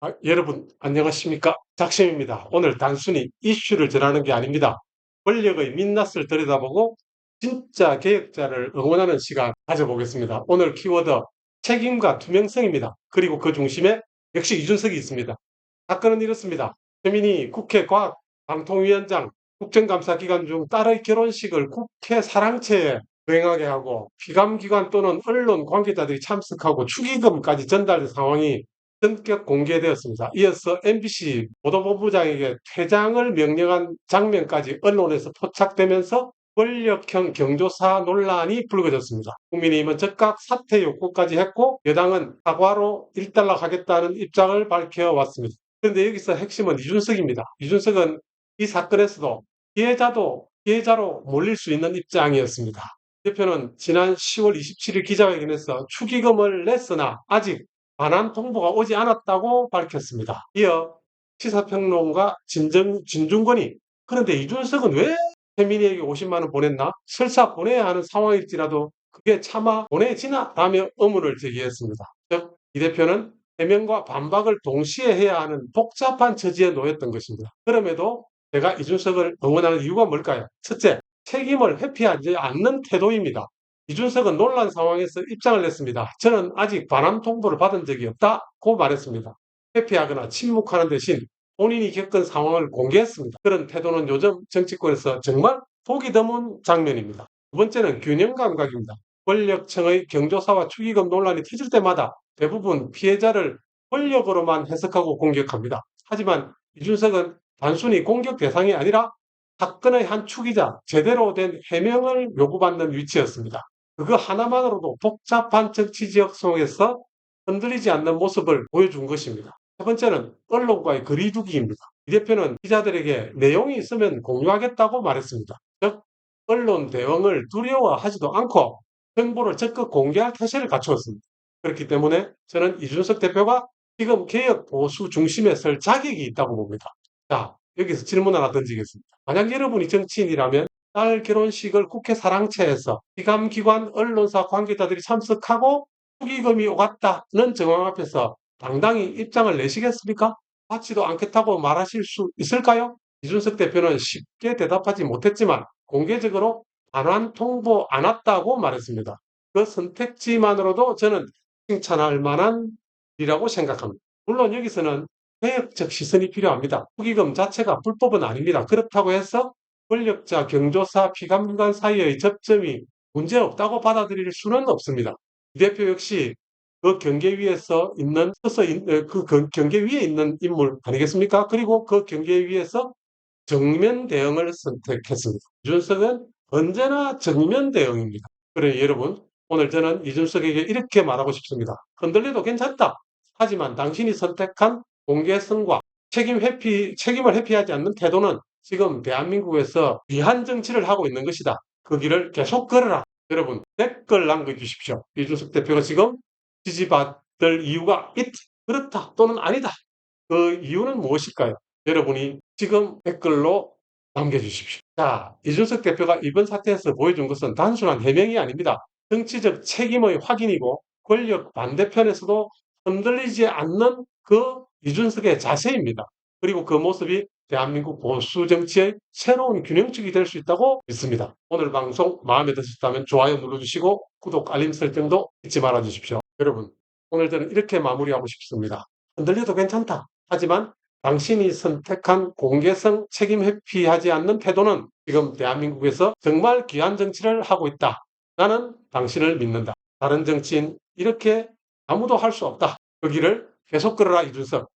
아, 여러분 안녕하십니까 작심입니다. 오늘 단순히 이슈를 전하는 게 아닙니다. 권력의 민낯을 들여다보고 진짜 개혁자를 응원하는 시간 가져보겠습니다. 오늘 키워드 책임과 투명성입니다. 그리고 그 중심에 역시 이준석이 있습니다. 사건은 이렇습니다. 최민희 국회 과학 방통위원장 국정감사 기간 중 딸의 결혼식을 국회 사랑채에 거행하게 하고 피감기관 또는 언론 관계자들이 참석하고 축의금까지 전달된 상황이 전격 공개되었습니다. 이어서 MBC 보도본부장에게 퇴장을 명령한 장면까지 언론에서 포착되면서 권력형 경조사 논란이 불거졌습니다. 국민의힘은 즉각 사퇴 요구까지 했고 여당은 사과로 일단락하겠다는 입장을 밝혀왔습니다. 그런데 여기서 핵심은 이준석입니다. 이준석은 이 사건에서도 피해자도 피해자로 몰릴 수 있는 입장이었습니다. 대표는 지난 10월 27일 기자회견에서 축의금을 냈으나 아직 반환 통보가 오지 않았다고 밝혔습니다. 이어 시사평론가 진정, 진중권이 그런데 이준석은 왜 태민이에게 50만 원 보냈나? 설사 보내야 하는 상황일지라도 그게 차마 보내지나? 라며 의문을 제기했습니다. 즉, 이 대표는 해명과 반박을 동시에 해야 하는 복잡한 처지에 놓였던 것입니다. 그럼에도 제가 이준석을 응원하는 이유가 뭘까요? 첫째, 책임을 회피하지 않는 태도입니다. 이준석은 논란 상황에서 입장을 냈습니다. 저는 아직 반환 통보를 받은 적이 없다고 말했습니다. 회피하거나 침묵하는 대신 본인이 겪은 상황을 공개했습니다. 그런 태도는 요즘 정치권에서 정말 보기 드문 장면입니다. 두 번째는 균형 감각입니다. 권력층의 경조사와 축의금 논란이 터질 때마다 대부분 피해자를 권력으로만 해석하고 공격합니다. 하지만 이준석은 단순히 공격 대상이 아니라 사건의 한 축이자 제대로 된 해명을 요구받는 위치였습니다. 그거 하나만으로도 복잡한 정치 지역 속에서 흔들리지 않는 모습을 보여준 것입니다. 세 번째는 언론과의 거리두기입니다. 이 대표는 기자들에게 내용이 있으면 공유하겠다고 말했습니다. 즉, 언론 대응을 두려워하지도 않고 정보를 적극 공개할 태세를 갖추었습니다. 그렇기 때문에 저는 이준석 대표가 지금 개혁 보수 중심에 설 자격이 있다고 봅니다. 자, 여기서 질문 하나 던지겠습니다. 만약 여러분이 정치인이라면 딸 결혼식을 국회 사랑채에서 기감기관 언론사 관계자들이 참석하고 축의금이 오갔다는 정황 앞에서 당당히 입장을 내시겠습니까? 받지도 않겠다고 말하실 수 있을까요? 이준석 대표는 쉽게 대답하지 못했지만 공개적으로 반환 통보 안 왔다고 말했습니다. 그 선택지만으로도 저는 칭찬할 만한 일이라고 생각합니다. 물론 여기서는 개혁적 시선이 필요합니다. 축의금 자체가 불법은 아닙니다. 그렇다고 해서 권력자, 경조사, 피감기관 사이의 접점이 문제없다고 받아들일 수는 없습니다. 이 대표 역시 그 경계 위에서 있는 그 경계 위에 있는 인물 아니겠습니까? 그리고 그 경계 위에서 정면 대응을 선택했습니다. 이준석은 언제나 정면 대응입니다. 그래 여러분 오늘 저는 이준석에게 이렇게 말하고 싶습니다. 흔들려도 괜찮다. 하지만 당신이 선택한 공개성과 책임 회피, 책임을 회피하지 않는 태도는 지금 대한민국에서 위한 정치를 하고 있는 것이다. 그 길을 계속 걸어라. 여러분 댓글 남겨주십시오. 이준석 대표가 지금 지지받을 이유가 있다. 그렇다 또는 아니다. 그 이유는 무엇일까요? 여러분이 지금 댓글로 남겨주십시오. 자, 이준석 대표가 이번 사태에서 보여준 것은 단순한 해명이 아닙니다. 정치적 책임의 확인이고 권력 반대편에서도 흔들리지 않는 그 이준석의 자세입니다. 그리고 그 모습이 대한민국 보수 정치의 새로운 균형축이 될 수 있다고 믿습니다. 오늘 방송 마음에 드셨다면 좋아요 눌러주시고 구독, 알림 설정도 잊지 말아 주십시오. 여러분, 오늘 저는 이렇게 마무리하고 싶습니다. 흔들려도 괜찮다. 하지만 당신이 선택한 공개성 책임 회피하지 않는 태도는 지금 대한민국에서 정말 귀한 정치를 하고 있다. 나는 당신을 믿는다. 다른 정치인 이렇게 아무도 할 수 없다. 그 길을 계속 걸어라 이준석.